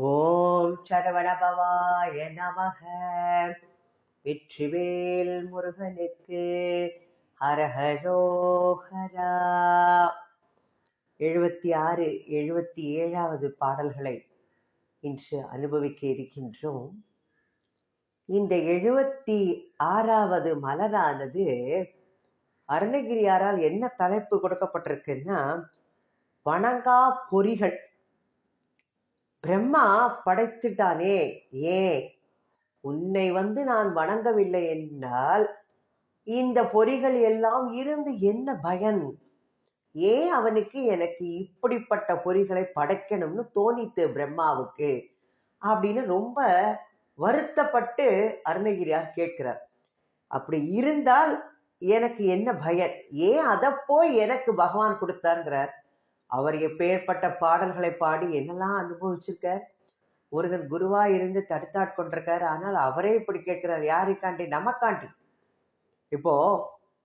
ஓம் சரவணபவாய நமக. வெற்றிவேல் முருகனுக்கு ஹரஹரோஹரா எழுபத்தி ஆறு எழுபத்தி ஏழாவது பாடல்களை இன்று அனுபவிக்க இருக்கின்றோம். இந்த எழுபத்தி ஆறாவது மலரானது அருணகிரியாரால் என்ன தலைப்பு கொடுக்கப்பட்டிருக்குன்னா வணங்கா பொறிகள். பிரம்மா படைத்துட்டானே. ஏன் உன்னை வந்து நான் வணங்கவில்லை என்றால் இந்த பொறிகள் எல்லாம் இருந்து என்ன பயன்? ஏன் அவனுக்கு எனக்கு இப்படிப்பட்ட பொறிகளை படைக்கணும்னு தோணித்து பிரம்மாவுக்கு அப்படின்னு ரொம்ப வருத்தப்பட்டு அருணகிரியார் கேட்கிறார். அப்படி இருந்தால் எனக்கு என்ன பயன்? ஏன் அதை போய் எனக்கு பகவான் கொடுத்தாருங்கிறார். அவர் எப்பேற்பட்ட பாடல்களை பாடி என்னெல்லாம் அனுபவிச்சிருக்கார்? முருகன் குருவா இருந்து தடுத்தாட்கொண்டிருக்காரு ஆனால் அவரே இப்படி கேட்கிறார். யாருக்காண்டி நமக்காண்டி இப்போ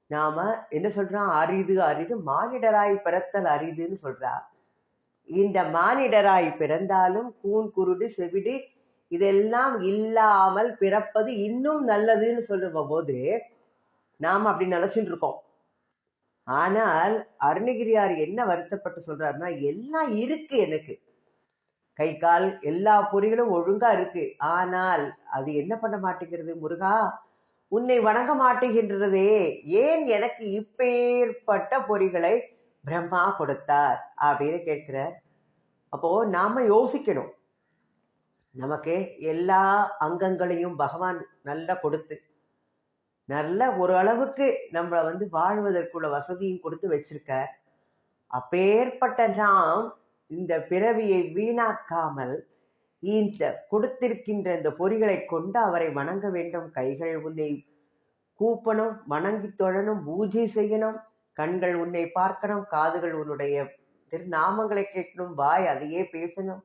நாம என்ன சொல்றோம்? அரிது அரிது மானிடராய் பிறத்தல் அரிதுன்னு சொல்றா. இந்த மானிடராய் பிறந்தாலும் கூன் குருடு செவிடு இதெல்லாம் இல்லாமல் பிறப்பது இன்னும் நல்லதுன்னு சொல்ற போது நாம் அப்படி நினைச்சுட்டு இருக்கோம் ஆனால் அருணகிரியார் என்ன வருத்தப்பட்டு சொல்றாருன்னா எல்லாம் இருக்கு எனக்கு. கை கால் எல்லா பொறிகளும் ஒழுங்கா இருக்கு. ஆனால் அது என்ன பண்ண மாட்டேங்கிறது முருகா? உன்னை வணங்க மாட்டேகின்றதே. ஏன் எனக்கு இப்பேற்பட்ட பொறிகளை பிரம்மா கொடுத்தார்? அப்படின்னு கேட்கிறார். அப்போ நாம யோசிக்கணும். நமக்கு எல்லா அங்கங்களையும் பகவான் நல்லா கொடுத்து நல்ல ஒரு அளவுக்கு நம்மளை வந்து வாழ்வதற்குள்ள வசதியும் கொடுத்து வச்சிருக்க. அப்பேற்பட்ட நாம் இந்த பிறவியை வீணாக்காமல் இந்த கொடுத்திருக்கின்ற இந்த பொறிகளை கொண்டு அவரை வணங்க வேண்டும். கைகள் உன்னை கூப்பணும் வணங்கி தொழணும் பூஜை செய்யணும் கண்கள் உன்னை பார்க்கணும் காதுகள் உன்னுடைய திருநாமங்களை கேட்கணும் வாய் அதையே பேசணும்.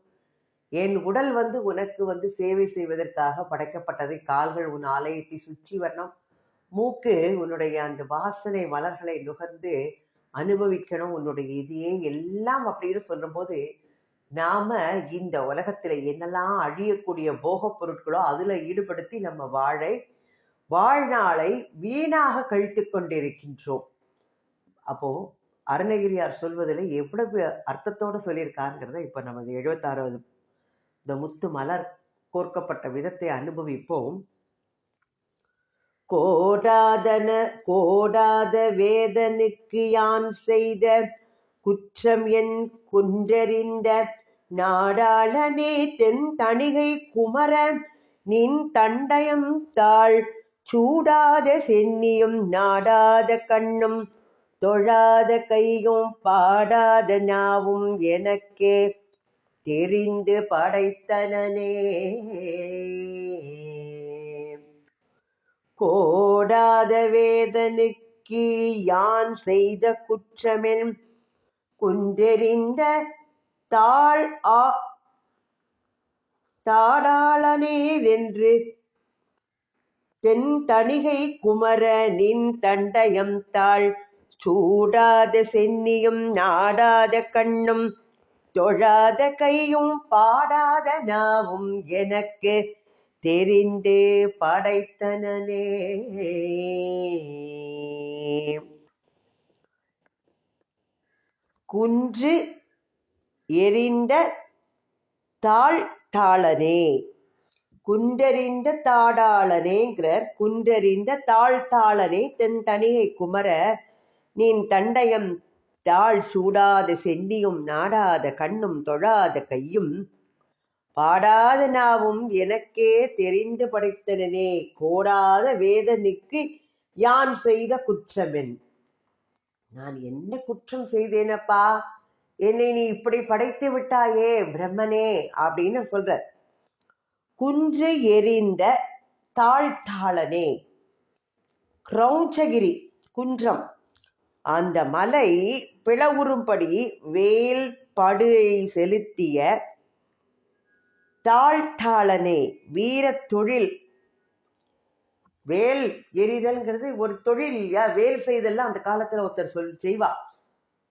என் உடல் வந்து உனக்கு வந்து சேவை செய்வதற்காக படைக்கப்பட்டது கால்கள் உன் ஆலயத்தை சுற்றி வரணும். மூக்கு உன்னுடைய அந்த வாசனை மலர்களை நுகர்ந்து அனுபவிக்கணும் உன்னுடைய இதையே எல்லாம் அப்படின்னு சொல்லும்போது நாம இந்த உலகத்துல என்னெல்லாம் அழியக்கூடிய போகப் பொருட்களோ அதுல ஈடுபடுத்தி நம்ம வாழை வாழ்நாளை வீணாக கழித்து கொண்டிருக்கின்றோம். அப்போ அருணகிரியார் சொல்வதில் எவ்வளவு அர்த்தத்தோட சொல்லியிருக்காருங்கிறத இப்ப நமது எழுபத்தாறாவது இந்த முத்து மலர் கோர்க்கப்பட்ட விதத்தை அனுபவிப்போம். கோடாதன கோடாத வேதனுக்கு யான் செய்த குற்றம் என் குன்றறிந்த நாடாளனே தென் தணிகை குமர நின் தண்டயம் தாழ் சூடாத சென்னியும் நாடாத கண்ணும் தொழாத கையும் பாடாத நாவும் எனக்கே தெரிந்து படைத்தனனே. கோடாத வேதனுக்கு யான் செய்த குற்றமென் குன்றெறிந்த தாழ் ஆ தாடாளனேதென்று தென் தணிகை குமர நின் தண்டயம் தாழ் சூடாத சென்னியும் நாடாத கண்ணும் தொழாத கையும் பாடாத நாவும் எனக்கு தெரிந்தே படைத்தனனே. குன்று எரிந்த தாழ் தாளனே. குன்றறிந்த தாடாளனேங்கிறார். குன்றறிந்த தாழ் தாளனே. தென் தனிகை குமர நீன் தண்டயம் தாழ் சூடாத சென்னியும் நாடாத கண்ணும் தொழாத கையும் பாடாத நாவும் எனக்கே தெரிந்து படைத்தனனே. கோடாத வேதனுக்கு யான் செய்த குற்றமென்? நான் என்ன குற்றம் செய்தேனப்பா? என்னை நீ இப்படி படைத்து விட்டாயே பிரம்மனே அப்படின்னு சொல்ற. குன்று எரிந்த தாழ்த்தாளனே. கிரௌஞ்சகிரி குன்றம். அந்த மலை பிளவுறும்படி வேல் படுகை செலுத்திய தாழ்த்தாளனே வீர தொழில். வேல் எரிதல்ங்கிறது ஒரு தொழில் இல்லையா வேல் செய்தெல்லாம் அந்த காலத்துல ஒருத்தர் சொல் செய்வா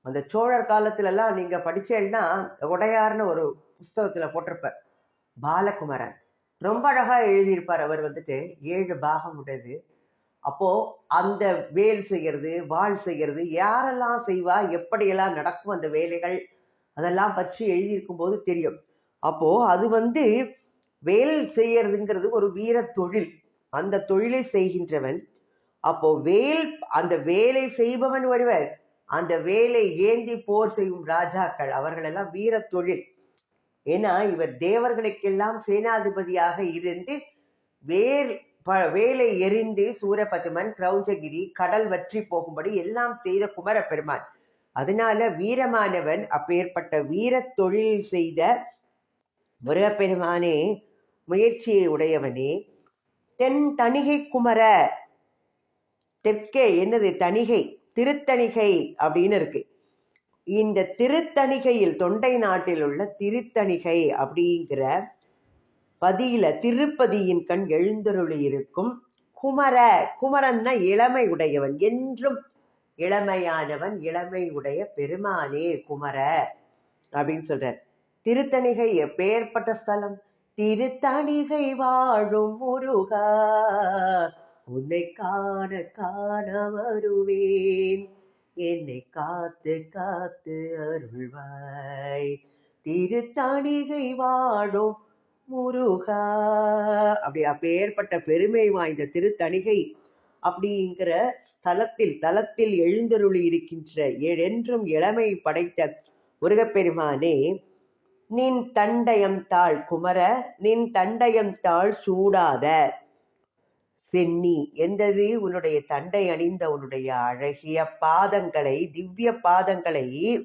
அந்த சோழர் காலத்துல எல்லாம் நீங்க படிச்சேன்னா உடையார்னு ஒரு புஸ்தகத்துல போட்டிருப்பார் பாலகுமரன். ரொம்ப அழகா எழுதியிருப்பார் அவர் வந்துட்டு ஏழு பாகம் உடையது. அப்போ அந்த வேல் செய்யறது வாள் செய்யறது யாரெல்லாம் செய்வா எப்படியெல்லாம் நடக்கும் அந்த வேலைகள் அதெல்லாம் பற்றி எழுதியிருக்கும் போது தெரியும். அப்போ அது வந்து வேல் செய்யறதுங்கிறது ஒரு வீர தொழில். அந்த தொழிலை செய்கின்றவன் அப்போ வேல் அந்த வேலை செய்பவன் ஒருவர் அந்த வேலை ஏந்தி போர் செய்யும் ராஜாக்கள் அவர்கள் எல்லாம் வீர தொழில். ஏன்னா இவர் தேவர்களுக்கெல்லாம் சேனாதிபதியாக இருந்து வேல் ப- வேலை எரிந்து சூரபதிமன் கிரௌஞ்சகிரி கடல் வற்றி போகும்படி எல்லாம் செய்த குமர பெருமான் அதனால வீரமானவன் அப்பேற்பட்ட வீர தொழில் செய்த முருகப்பெருமானே முயற்சியை உடையவனே தென் தணிகை குமர தெற்கே என்னது தணிகை? திருத்தணிகை அப்படின்னு இருக்கு. இந்த திருத்தணிகையில் தொண்டை நாட்டில் உள்ள திருத்தணிகை அப்படிங்கிற பதியில திருப்பதியின் கண் எழுந்தருளி இருக்கும் குமர. குமரன்னா இளமை உடையவன். என்றும் இளமையானவன் இளமை உடைய பெருமானே குமர அப்படின்னு சொல்றார். திருத்தணிகை எப்பேற்பட்ட ஸ்தலம்? திருத்தணிகை வாழும் முருகா உன்னை காண காண வருவேன். என்னை காத்து காத்து அருள்வாய். திருத்தணிகை வாழும் முருகா. அப்படி அப்பேற்பட்ட பெருமை வாய்ந்த திருத்தணிகை அப்படிங்கிற ஸ்தலத்தில் தலத்தில் எழுந்தருளி இருக்கின்ற என்றும் இளமை படைத்த முருகப்பெருமானே நின் தண்டயம் தாழ் குமர நின் தண்டயம் தாழ் சூடாத. சென்னி எந்தது? உன்னுடைய தண்டை அணிந்த உன்னுடைய அழகிய பாதங்களை திவ்ய பாதங்களை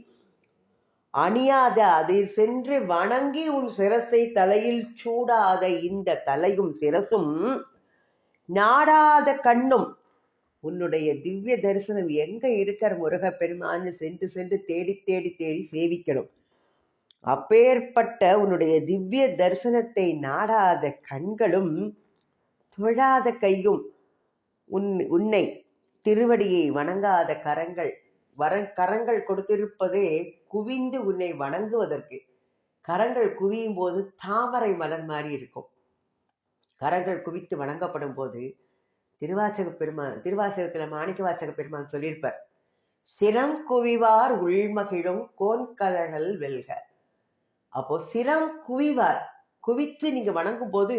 அணியாத. அதில் சென்று வணங்கி உன் சிரசை தலையில் சூடாத. இந்த தலையும் சிரசும் நாடாத கண்ணும். உன்னுடைய திவ்ய தரிசனம் எங்க இருக்கிற முருகப் பெருமான்னு சென்று சென்று தேடி தேடி தேடி சேவிக்கணும். அப்பேற்பட்ட உன்னுடைய திவ்ய தரிசனத்தை நாடாத கண்களும் தொழாத கையும் உன் உன்னை திருவடியை வணங்காத கரங்கள் வர கரங்கள் கொடுத்திருப்பதே குவிந்து உன்னை வணங்குவதற்கு. கரங்கள் குவியும் போது தாமரை மலர் மாதிரி இருக்கும். கரங்கள் குவித்து வணங்கப்படும் போது திருவாசக பெருமான் திருவாசகத்துல மாணிக்க வாசக பெருமான் சொல்லியிருப்பார் சிரம் குவிவார் உள்மகிழும் கோன்கலர்கள் வெல்க. அப்போ சிரம் குவிவார். குவித்து நீங்க வணங்கும் போது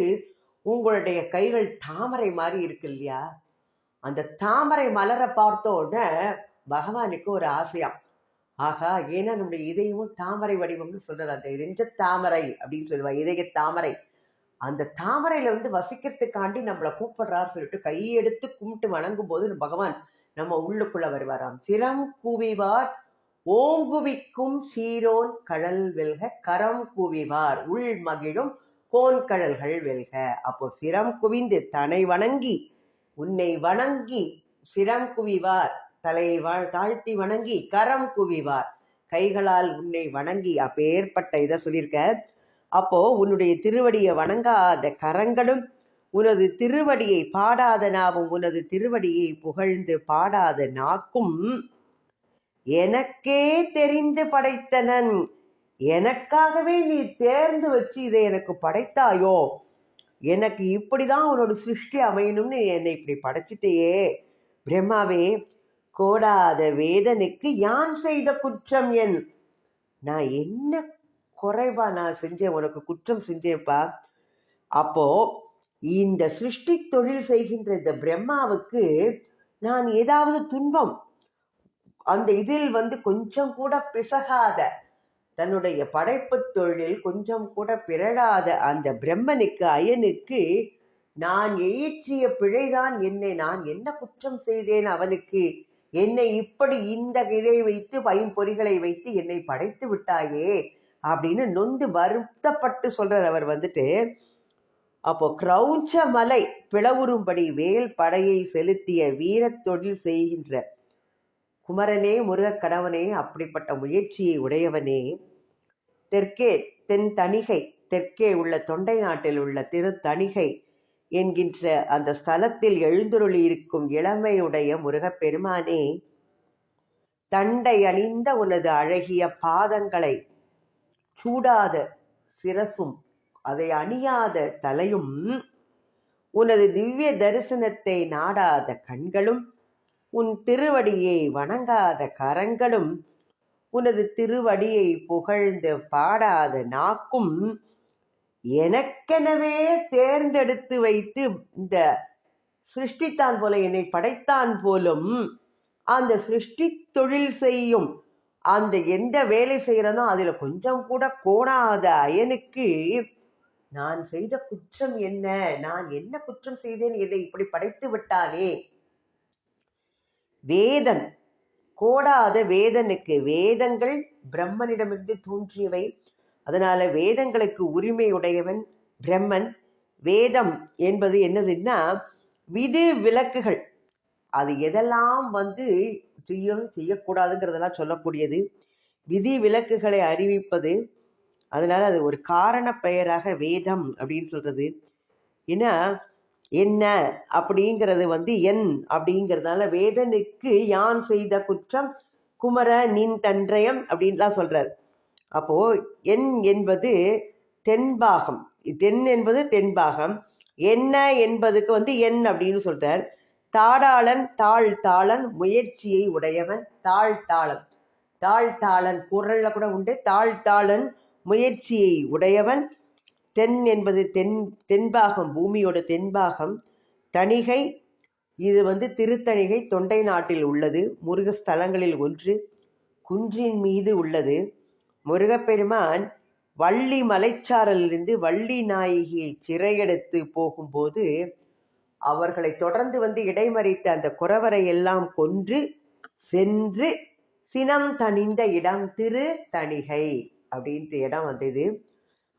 உங்களுடைய கைகள் தாமரை மாதிரி இருக்கு இல்லையா? அந்த தாமரை மலரை பார்த்த உடனே பகவானுக்கு ஒரு ஆசையாம். ஆகா ஏன்னா நம்முடைய இதயமும் தாமரை வடிவம்னு சொல்றது அந்த நெஞ்ச தாமரை அப்படின்னு சொல்லுவா இதய தாமரை. அந்த தாமரையில வந்து வசிக்கிறதுக்காண்டி நம்மளை கூப்பிடுறாரு சொல்லிட்டு கையெடுத்து கும்பிட்டு வணங்கும் போது பகவான் நம்ம உள்ளுக்குள்ள வருவாராம். சிரம் கூவிவார் ஓங்குவிக்கும் சீரோன் கடல் வெல்க கரம் குவிவார் உள் மகிழும் கோன்கடல்கள் வெல்க. அப்போ சிரம் குவிந்து தனை வணங்கி உன்னை வணங்கி சிரம் குவிவார் தலையை வாழ் தாழ்த்தி வணங்கி கரம் குவிவார். கைகளால் உன்னை வணங்கி அப்பேற்பட்ட இதை சொல்லியிருக்க. அப்போ உன்னுடைய திருவடியை வணங்காத கரங்களும் உனது திருவடியை பாடாத நாவும் உனது திருவடியை புகழ்ந்து பாடாத நாக்கும் எனக்கே தெரிந்து படைத்தனன். எனக்காகவே நீ தேர்ந்து வச்சு இதை எனக்கு படைத்தாயோ? எனக்கு இப்படிதான் உன்னோட சிருஷ்டி அமையணும்னு என்னை இப்படி படைச்சிட்டேயே. பிரம்மாவே கோடாத வேதனுக்கு யான் செய்த குற்றம் என்? நான் என்ன குறைவா நான் செஞ்சேன்? உனக்கு குற்றம் செஞ்சேன்ப்பா. அப்போ இந்த சிருஷ்டி தொழில் செய்கின்ற இந்த பிரம்மாவுக்கு நான் ஏதாவது துன்பம் அந்த இதில் வந்து கொஞ்சம் கூட பிசகாத தன்னுடைய படைப்பு தொழிலில் கொஞ்சம் கூட பிறழாத அந்த பிரம்மனுக்கு அயனுக்கு நான் ஏற்றிய பிழைதான் என்னை நான் என்ன குற்றம் செய்தேன் அவனுக்கு? என்னை இப்படி இந்த இதை வைத்து பைம்பொறிகளை வைத்து என்னை படைத்து விட்டாயே? அப்படின்னு நொந்து வருத்தப்பட்டு சொல்றார் அவர் வந்துட்டு. அப்போ கிரௌஞ்ச மலை பிளவுறும்படி வேல் படையை செலுத்திய வீரத் தொழில் செய்கின்ற குமரனே முருகக் கடவனே அப்படிப்பட்ட முயற்சியை உடையவனே. தெற்கே தென் தணிகை தெற்கே உள்ள தொண்டை நாட்டில் உள்ள திருத்தணிகை என்கின்ற அந்த ஸ்தலத்தில் எழுந்துருளி இருக்கும் இளமையுடைய முருகப்பெருமானே தண்டை அணிந்த உனது அழகிய பாதங்களை சூடாத சிரசும் அதை அணியாத தலையும் உனது திவ்ய தரிசனத்தை நாடாத கண்களும் உன் திருவடியை வணங்காத கரங்களும் உனது திருவடியை புகழ்ந்து பாடாத நாக்கும் எனக்கெனவே தேர்ந்தெடுத்து வைத்து இந்த சிருஷ்டித்தான் போல என்னை படைத்தான் போலும் அந்த சிருஷ்டி தொழில் செய்யும் அந்த எந்த வேலை செய்யறனோ அதுல கொஞ்சம் கூட கோணாத அயனுக்கு நான் செய்த குற்றம் என்ன? நான் என்ன குற்றம் செய்தேன்? என்னை இப்படி படைத்து விட்டானே? வேதன் கோடாத வேதனுக்கு வேதங்கள் பிரம்மனிடமிருந்து தோன்றியவை. அதனால வேதங்களுக்கு உரிமை உடையவன் பிரம்மன். வேதம் என்பது என்னதுன்னா விதி விலக்குகள். அது எதெல்லாம் வந்து செய்யணும் செய்யக்கூடாதுங்கிறதெல்லாம் சொல்லக்கூடியது. விதி விலக்குகளை அறிவிப்பது. அதனால அது ஒரு காரண பெயராக வேதம் அப்படின்னு சொல்றது. ஏன்னா என்ன அப்படிங்கிறது வந்து என் அப்படிங்கிறதுனால வேதனுக்கு யான் செய்த குற்றம்? குமர நின் தன்றயம் அப்படின்லாம் சொல்றார். அப்போ என் என்பது தென்பாகம். தென் என்பது தென்பாகம். என்ன என்பதுக்கு வந்து என் அப்படின்னு சொல்றார். தாடாளன் தாழ் தாளன் முயற்சியை உடையவன் தாழ் தாளம் தாழ் தாளன் குரல்ல கூட உண்டு. தாழ் தாளன் முயற்சியை உடையவன் தென் என்பது தென் தென்பாகம் பூமியோட தென்பாகம். தணிகை இது வந்து திருத்தணிகை தொண்டை நாட்டில் உள்ளது முருக ஸ்தலங்களில் ஒன்று. குன்றின் மீது உள்ளது. முருகப்பெருமான் வள்ளி மலைச்சாரலிருந்து வள்ளி நாயகியை சிறையெடுத்து போகும்போது அவர்களை தொடர்ந்து வந்து இடைமறித்த அந்த குறவரை எல்லாம் கொன்று சென்று சினம் தணிந்த இடம் திரு தணிகை அப்படின்ட்டு இடம் வந்தது.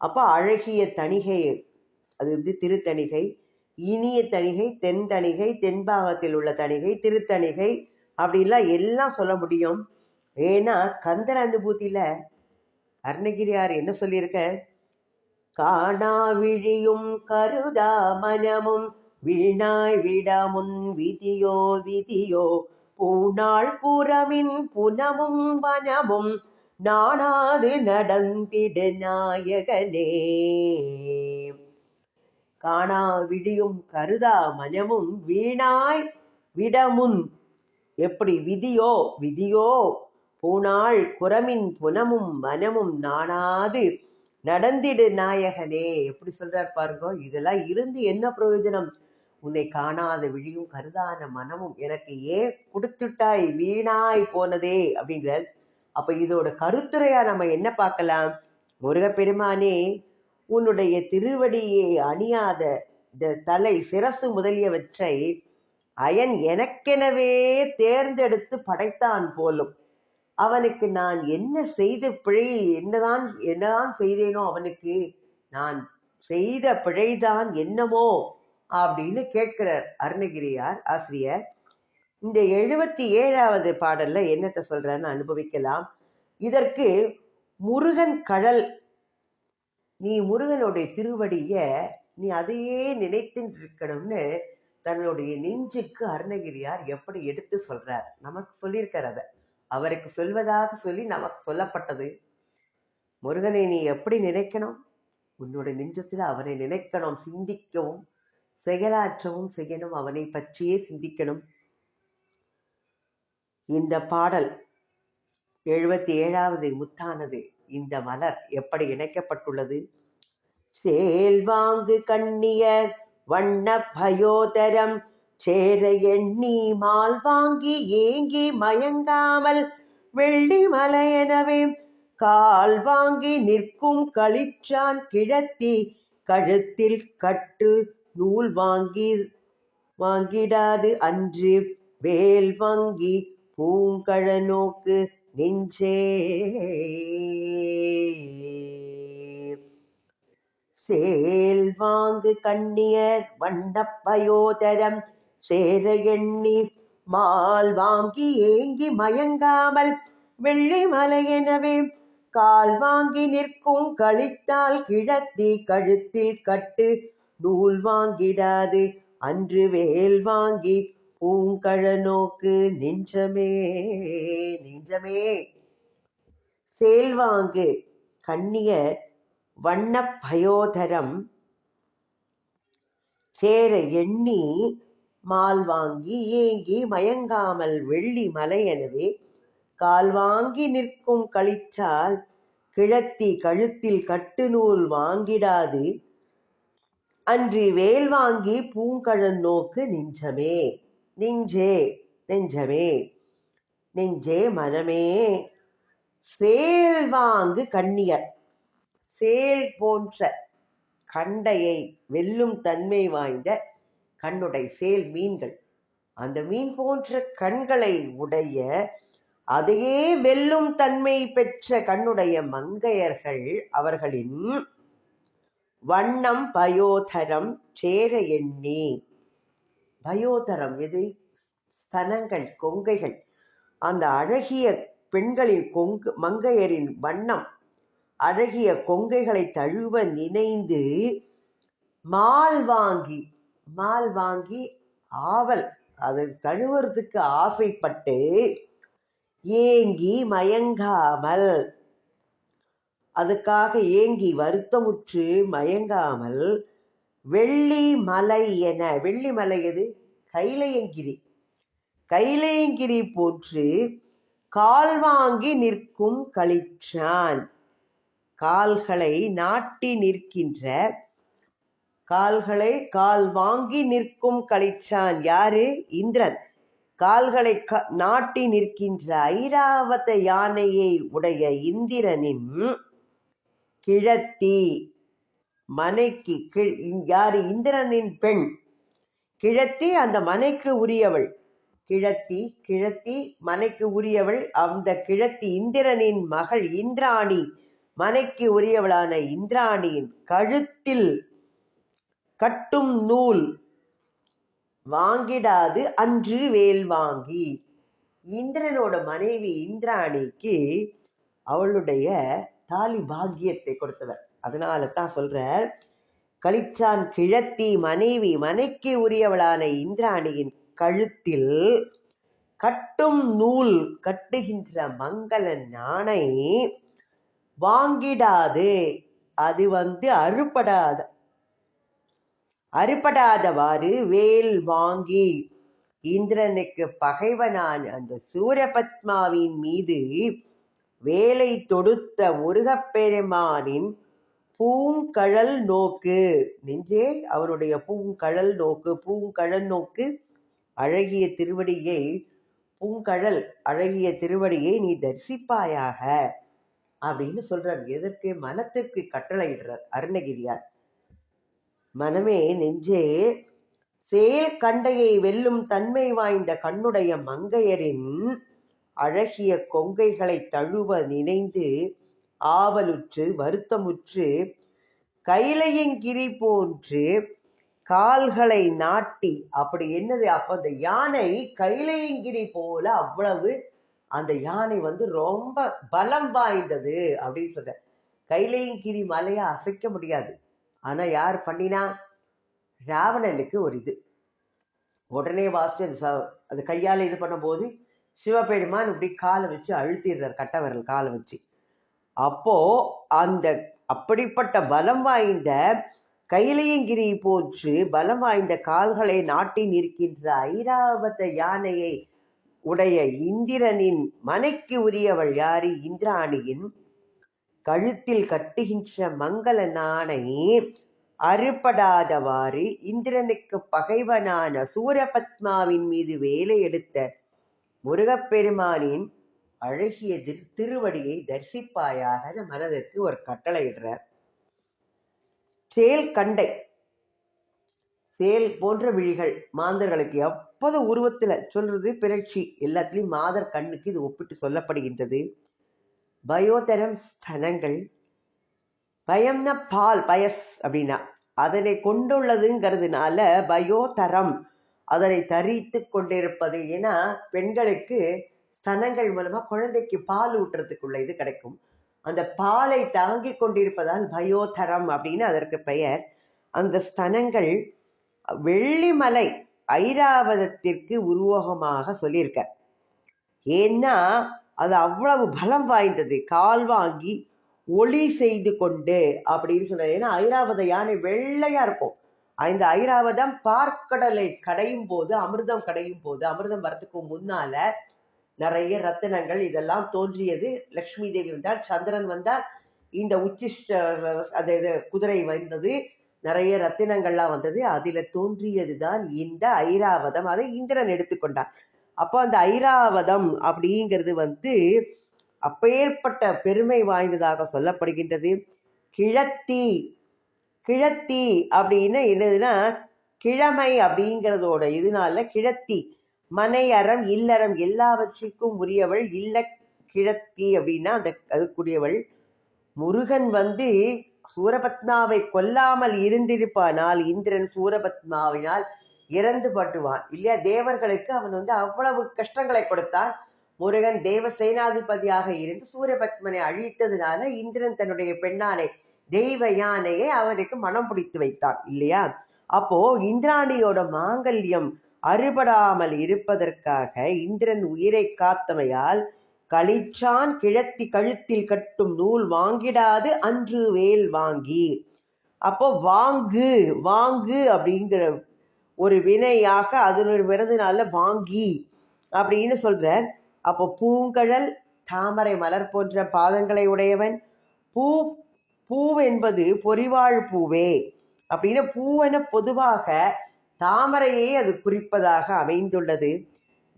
அப்போ அழகிய தணிகை அது வந்து திருத்தணிகை இனிய தணிகை தென் தணிகை தென்பாகத்தில் உள்ள தணிகை திருத்தணிகை அப்படிலாம் எல்லாம் சொல்ல முடியும். ஏன்னா கந்தர் அனுபூதியில அருணகிரியார் என்ன சொல்லியிருக்க? காணா விழியும் கருதா மனமும் வீணாய் விடமுன் விதியோ விதியோ பூநாள் புறமின் புனமும் வனமும் நாணாது நடந்திட நாயகனே. காணா விழியும் கருதா மனமும் வீணாய் விடமுன். எப்படி விதியோ விதியோ பூனாள் குரமின் புனமும் மனமும் நாணாது நடந்திடு நாயகனே. எப்படி சொல்றார் பாருங்க இதெல்லாம் இருந்து என்ன பிரயோஜனம்? உன்னை காணாத விழியும் கருதான மனமும் எனக்கு ஏன் கொடுத்துட்டாய் வீணாய் போனதே அப்படிங்கிறார் அப்ப இதோட கருத்துரையா நம்ம என்ன பார்க்கலாம்? முருகப்பெருமானே உன்னுடைய திருவடியை அணியாத இந்த தலை சிரசு முதலியவற்றை அயன் எனக்கெனவே தேர்ந்தெடுத்து படைத்தான் போலும். அவனுக்கு நான் என்ன செய்த பிழை என்னதான் என்னதான் செய்தேனோ அவனுக்கு நான் செய்த பிழைதான் என்னமோ அப்படின்னு கேட்கிறார் அருணகிரியார் ஆசிரியர். இந்த எழுபத்தி ஏழாவது பாடல்ல என்னத்தை சொல்றான்னு அனுபவிக்கலாம். இதற்கு முருகன் கடல் நீ முருகனுடைய திருவடிய நீ அதையே நினைத்து இருக்கணும்னு தன்னுடைய நெஞ்சுக்கு அருணகிரியார் எப்படி எடுத்து சொல்றார்? நமக்கு சொல்லியிருக்கார் அதை அவருக்கு சொல்வதாக சொல்லி நமக்கு சொல்லப்பட்டது. முருகனை நீ எப்படி நினைக்கணும்? உன்னோட நெஞ்சத்தில் அவனை நினைக்கணும் சிந்திக்கவும் செயலாற்றவும் செய்யணும் அவனை பற்றியே சிந்திக்கணும். இந்த பாடல் எழுபத்தி ஏழாவது முத்தானது. இந்த மலர் எப்படி இணைக்கப்பட்டுள்ளது? சேல்வாங்கு கண்ணியர் வண்ண பயோதரம் சேர எண்ணி மால் வாங்கி ஏங்கி மயங்காமல் வெள்ளி மலையெனவே கால் வாங்கி நிற்கும் களிற்றான் கிழத்தி கழுத்தில் கட்டு நூல் வாங்கி வாங்கிடாது அன்று வேல் வாங்கி பூங்கழநோக்கு நெஞ்சே. சேல் வாங்கு கண்ணியர் வண்ணப் பயோதரம் சேர எண்ணி மால் வாங்கி ஏங்கி மயங்காமல் வெள்ளி மலையெனவே கால் வாங்கி நிற்கும் கழித்தால் கிழத்தி கழுத்தில் கட்டு நூல் வாங்கிடாது அன்று வேல் வாங்கி பூங்கழநோக்கு நெஞ்சமே நெஞ்சமே சேல்வாங்கு கண்ணியர் வண்ணப் பயோதரம் சேர எண்ணி மால் வாங்கி ஏங்கி மயங்காமல் வெள்ளி மலையெனவே கால் வாங்கி நிற்கும் கழிச்சால் கிழத்தி கழுத்தில் கட்டு நூல் வாங்கிடாது. அன்றி வேல் வாங்கி பூங்கழல் நோக்கு நின்றமே. நெஞ்சே நெஞ்சமே நெஞ்சே மனமே சேல்வாங்கு கண்ணியர் சேல் போன்ற கண்டையை வெல்லும் தன்மை வாய்ந்த கண்ணுடை சேல் மீன்கள். அந்த மீன் போன்ற கண்களை உடைய அதையே வெல்லும் தன்மை பெற்ற கண்ணுடைய மங்கையர்கள் அவர்களின் வண்ணம் பயோதரம் சேர எண்ணி. பயோதரம் எது? ஸ்தனங்கள் கொங்கைகள். அந்த அழகிய பெண்களின் கொங்கு மங்கையரின் வண்ணம். அழகிய கொங்கைகளை தழுவ நினைந்து மால் வாங்கி மால் வாங்கி ஆவல். அதை தழுவுறதுக்கு ஆசைப்பட்டு ஏங்கி மயங்காமல் அதுக்காக ஏங்கி வருத்தமுற்று மயங்காமல் வெள்ளி மலை என. வெள்ளி மலை எது? கைலையங்கிரி. கைலையங்கிரி போற்று கால் வாங்கி நிற்கும் களிற்றான். கால்களை நாட்டி நிற்கின்ற கால்களை கால் வாங்கி நிற்கும் களிச்சான் யாரு? இந்திரன். கால்களை க- நாட்டி நிற்கின்ற ஐராவத யானையை உடைய இந்திரனின் கிழத்தி. மனைக்கு யாரு? இந்திரனின் பெண். கிழத்தி அந்த மனைக்கு உரியவள். கிழத்தி கிழத்தி மனைக்கு உரியவள். அந்த கிழத்தி இந்திரனின் மகள் இந்திராணி. மனைக்கு உரியவளான இந்திராணியின் கழுத்தில் கட்டும் நூல். வாங்கிடாது அன்று வேல் வாங்கி. இந்திரனோட மனைவி இந்திராணிக்கு அவளுடைய தாலி பாக்கியத்தை கொடுத்தவர். அதனால தான் சொல்றார் களிச்சான் கிழத்தி மனைவி மனைக்கு உரியவளான இந்திராணியின் கழுத்தில் கட்டும் நூல் கட்டுகின்ற மங்கள நாணை வாங்கிடாது அது வந்து அறுபடாத அறுபடாதவாறு வேல் வாங்கி இந்திரனுக்கு பகைவனான அந்த சூரபத்மாவின் மீது வேலை தொடுத்த முருகப்பெருமானின் பூங்கழல் நோக்கு. நெஞ்சே அவருடைய பூங்கழல் நோக்கு. பூங்கழல் நோக்கு. அழகிய திருவடியை பூங்கழல் அழகிய திருவடியை நீ தரிசிப்பாயாக அப்படின்னு சொல்றார். எதற்கு? மனத்திற்கு கட்டளையிடுறார் அருணகிரியார். மனமே நெஞ்சே சேல் கண்டையை வெல்லும் தன்மை வாய்ந்த கண்ணுடைய மங்கையரின் அழகிய கொங்கைகளை தழுவ நினைந்து ஆவலுற்று வருத்தமுற்று கைலையங்கிரி போன்று கால்களை நாட்டி அப்படி என்னது? அப்போ அந்த யானை கைலையங்கிரி போல அவ்வளவு அந்த யானை வந்து ரொம்ப பலம் வாய்ந்தது அப்படின்னு சொல்ற கைலையங்கிரி மலையை அசைக்க முடியாது. ஆனா யார் பண்ணினா? ராவணனுக்கு ஒரு இது. உடனே வாசிச்சு அது ச- அது கையால இது பண்ணும்போது சிவபெருமான் இப்படி காலை வச்சு அழுத்திடுறார் கட்டவரல் காலை வச்சு. அப்போ அந்த அப்படிப்பட்ட பலம் வாய்ந்த கைலையங்கிரி போன்று பலம் வாய்ந்த கால்களை நாட்டி நிற்கின்ற ஐராவத யானையை உடைய இந்திரனின் மனைக்கு உரியவள் யாரு? இந்திராணியின் கழுத்தில் கட்டுகின்ற மங்கள நாணை அறுபடாதவாறு இந்திரனுக்கு பகைவனான சூரபத்மாவின் மீது வேலை எடுத்த முருகப்பெருமானின் அழகிய திரு- திருவடியை தரிசிப்பாயாக மனதிற்கு ஒரு கட்டளையிடுறார். சேல் கண்டை சேல் போன்ற விழிகள் மாந்தர்களுக்கு எப்போது உருவத்துல சொல்றது பிறழ்ச்சி? எல்லாத்துலயும் மாதர் கண்ணுக்கு இது ஒப்பிட்டு சொல்லப்படுகின்றது. பயோதரம் ஸ்தனங்கள் பயம்னா பால் பயஸ் அப்படின்னா அதனை கொண்டுள்ளதுங்கிறதுனால பயோதரம் அதனை தரித்து கொண்டிருப்பது. ஏன்னா பெண்களுக்கு ஸ்தனங்கள் மூலமா குழந்தைக்கு பால் ஊட்டுறதுக்குள்ள இது கிடைக்கும். அந்த பாலை தாங்கி கொண்டிருப்பதால் பயோதரம் அப்படின்னு அதற்கு பெயர். அந்த ஸ்தனங்கள் வெள்ளிமலை ஐராவதத்திற்கு உருவகமாக சொல்லியிருக்க ஏன்னா அது அவ்வளவு பலம் வாய்ந்தது. கால் வாங்கி ஒளி செய்து கொண்டு அப்படின்னு சொல்றாரு ஏன்னா ஐராவத யானை வெள்ளையா இருக்கும். இந்த ஐராவதம் பார்க்கடலை கடையும் போது அமிர்தம் கடையும் போது அமிர்தம் வரத்துக்கு முன்னால நிறைய ரத்தினங்கள் இதெல்லாம் தோன்றியது. லக்ஷ்மி தேவி வந்தால் சந்திரன் வந்தால் இந்த உச்சிஷ்ட அது இது குதிரை வந்தது. நிறைய ரத்தினங்கள்லாம் வந்தது. அதில் தோன்றியது தான் இந்த ஐராவதம். அதை இந்திரன் எடுத்துக்கொண்டான். அப்போ அந்த ஐராவதம் அப்படிங்கிறது வந்து அப்பேற்பட்ட பெருமை வாய்ந்ததாக சொல்லப்படுகின்றது. கிழத்தி கிழத்தி அப்படின்னு என்னதுன்னா கிழமை அப்படிங்கிறதோட இதனால கிழத்தி. மனை அறம் இல்லறம் எல்லாவற்றிற்கும் உரியவள் இல்ல கிழத்தி அப்படின்னா அந்த அதுக்குரியவள். முருகன் வந்து சூரபத்மாவை கொல்லாமல் இருந்திருப்பானால் இந்திரன் சூரபத்மாவினால் இறந்து பட்டுவான் இல்லையா? தேவர்களுக்கு அவன் வந்து அவ்வளவு கஷ்டங்களை கொடுத்தான். முருகன் தேவ சேனாதிபதியாக இருந்து சூரபத்மனை அழித்ததுனால இந்திரன் தன்னுடைய பெண்ணானை தெய்வ யானையை அவனுக்கு மனம் பிடித்து வைத்தான் இல்லையா? அப்போ இந்திராணியோட மாங்கல்யம் அறுபடாமல் இருப்பதற்காக இந்திரன் உயிரை காத்தமையால் களிற்றான் கிழத்தி கழுத்தில் கட்டும் நூல் வாங்கிடாது அன்று வேல் வாங்கி. அப்போ வாங்கு வாங்கு அப்படிங்கிற ஒரு வினையாக அதனோட விரதுனால வாங்கி அப்படின்னு சொல்றார். அப்போ பூங்கழல் தாமரை மலர் போன்ற பாதங்களை உடையவன். பூ பூ என்பது பொறிவாழ் பூவே. அப்படின்னு பூவென பொதுவாக தாமரையே அது குறிப்பதாக அமைந்துள்ளது.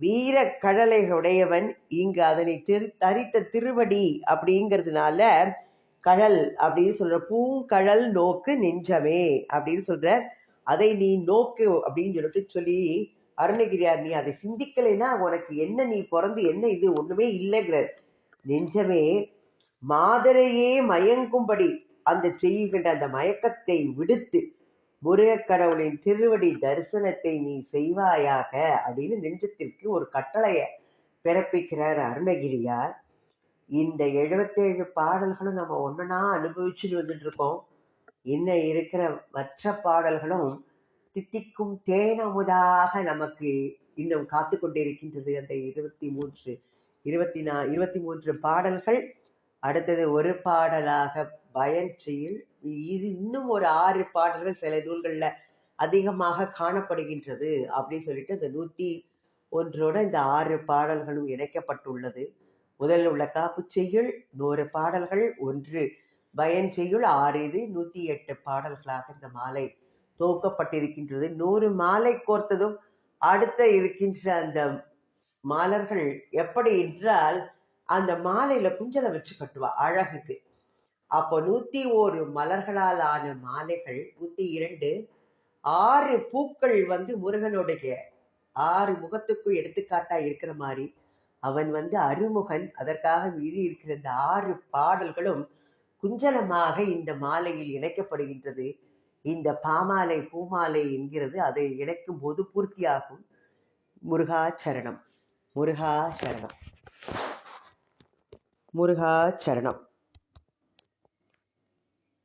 வீர கடலை உடையவன் இங்கு அதனை திரு தரித்த திருவடி அப்படிங்கிறதுனால கழல் அப்படின்னு சொல்ற பூங்கழல் நோக்கு நெஞ்சமே அப்படின்னு சொல்ற அதை நீ நோக்கு அப்படின்னு சொல்லிட்டு சொல்லி அருணகிரியார் நீ அதை சிந்திக்கலைன்னா உனக்கு என்ன நீ பிறந்து என்ன இது ஒண்ணுமே இல்லைங்கிற நெஞ்சமே மாதரையே மயங்கும்படி அந்த செய்கின்ற அந்த மயக்கத்தை விடுத்து முருகக்கடவுளின் திருவடி தரிசனத்தை நீ செய்வாயாக அப்படின்னு நெஞ்சத்திற்கு ஒரு கட்டளைய பிறப்பிக்கிறார் அருணகிரியார். இந்த எழுபத்தேழு பாடல்களும் நம்ம ஒன்றா அனுபவிச்சுட்டு வந்துட்டு இருக்கோம். இன்னும் இருக்கிற மற்ற பாடல்களும் தித்திக்கும் தேனமுதாக நமக்கு இன்னும் காத்து கொண்டிருக்கின்றது. அந்த இருபத்தி மூன்று இருபத்தி நா இருபத்தி மூன்று பாடல்கள். அடுத்தது ஒரு பாடலாக பயன் இது இன்னும் ஒரு ஆறு பாடல்கள் சில நூல்கள்ல அதிகமாக காணப்படுகின்றது அப்படின்னு சொல்லிட்டு இந்த நூத்தி ஒன்றோட இந்த ஆறு பாடல்களும் இணைக்கப்பட்டுள்ளது. முதலில் உள்ள காப்பு செய்யுள் நூறு பாடல்கள் ஒன்று பயன் செய்யுள் ஆறு இது நூத்தி எட்டு பாடல்களாக இந்த மாலை துவக்கப்பட்டிருக்கின்றது. நூறு மாலை கோர்த்ததும் அடுத்த இருக்கின்ற அந்த மாலர்கள் எப்படி என்றால் அந்த மாலையில குஞ்சலை வச்சு கட்டுவா அழகுக்கு. அப்போ நூத்தி ஒரு மலர்களால் ஆன மாலைகள் நூத்தி இரண்டு ஆறு பூக்கள் வந்து முருகனுடைய ஆறு முகத்துக்கும் எடுத்துக்காட்டா இருக்கிற மாதிரி அவன் வந்து அருமுகன் அதற்காக மீதி இருக்கிற இந்த ஆறு பாடல்களும் குஞ்சலமாக இந்த மாலையில் இணைக்கப்படுகின்றது. இந்த பாமாலை பூமாலை என்கிறது அதை இணைக்கும் போது பூர்த்தியாகும் முருகா சரணம் முருகா சரணம் முருகா சரணம்